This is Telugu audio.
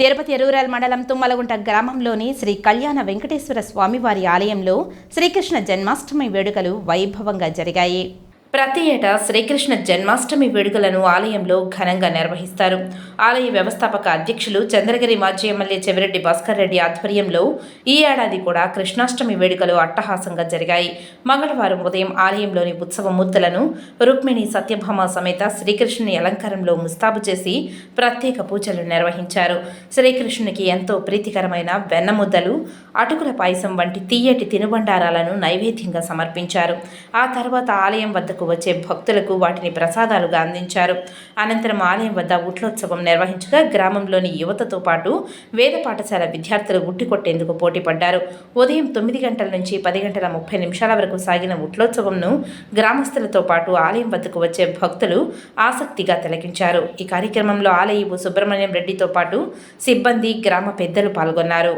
తిరుపతి రూరల్ మండలం తుమ్మలగుంట గ్రామంలోని శ్రీ కళ్యాణ వెంకటేశ్వర స్వామివారి ఆలయంలో శ్రీకృష్ణ జన్మాష్టమి వేడుకలు వైభవంగా జరిగాయి. ప్రతి ఏటా శ్రీకృష్ణ జన్మాష్టమి వేడుకలను ఆలయంలో ఘనంగా నిర్వహిస్తారు. ఆలయ వ్యవస్థాపక అధ్యక్షులు చంద్రగిరి మాజీ ఎమ్మెల్యే చెవిరెడ్డి భాస్కర్ రెడ్డి ఆధ్వర్యంలో ఈ ఏడాది కూడా కృష్ణాష్టమి వేడుకలు అట్టహాసంగా జరిగాయి. మంగళవారం ఉదయం ఆలయంలోని ఉత్సవ మూర్తులను రుక్మిణి సత్యభామ సమేత శ్రీకృష్ణుని అలంకారంలో ముస్తాబు చేసి ప్రత్యేక పూజలు నిర్వహించారు. శ్రీకృష్ణునికి ఎంతో ప్రీతికరమైన వెన్నముద్దలు అటుకుల పాయసం వంటి తీయటి తినుబండారాలను నైవేద్యంగా సమర్పించారు. ఆ తర్వాత ఆలయం వద్దకు వచ్చే భక్తులకు వాటిని ప్రసాదాలుగా అందించారు. అనంతరం ఆలయం వద్ద ఉట్లోత్సవం నిర్వహించగా గ్రామంలోని యువతతో పాటు వేద పాఠశాల విద్యార్థులు ఉట్టి కొట్టేందుకు పోటీ పడ్డారు. ఉదయం తొమ్మిది గంటల నుంచి పది గంటల ముప్పై నిమిషాల వరకు సాగిన ఉట్లోత్సవంను గ్రామస్తులతో పాటు ఆలయం వద్దకు వచ్చే భక్తులు ఆసక్తిగా తిలకించారు. ఈ కార్యక్రమంలో ఆలయపు సుబ్రహ్మణ్యం రెడ్డితో పాటు సిబ్బంది గ్రామ పెద్దలు పాల్గొన్నారు.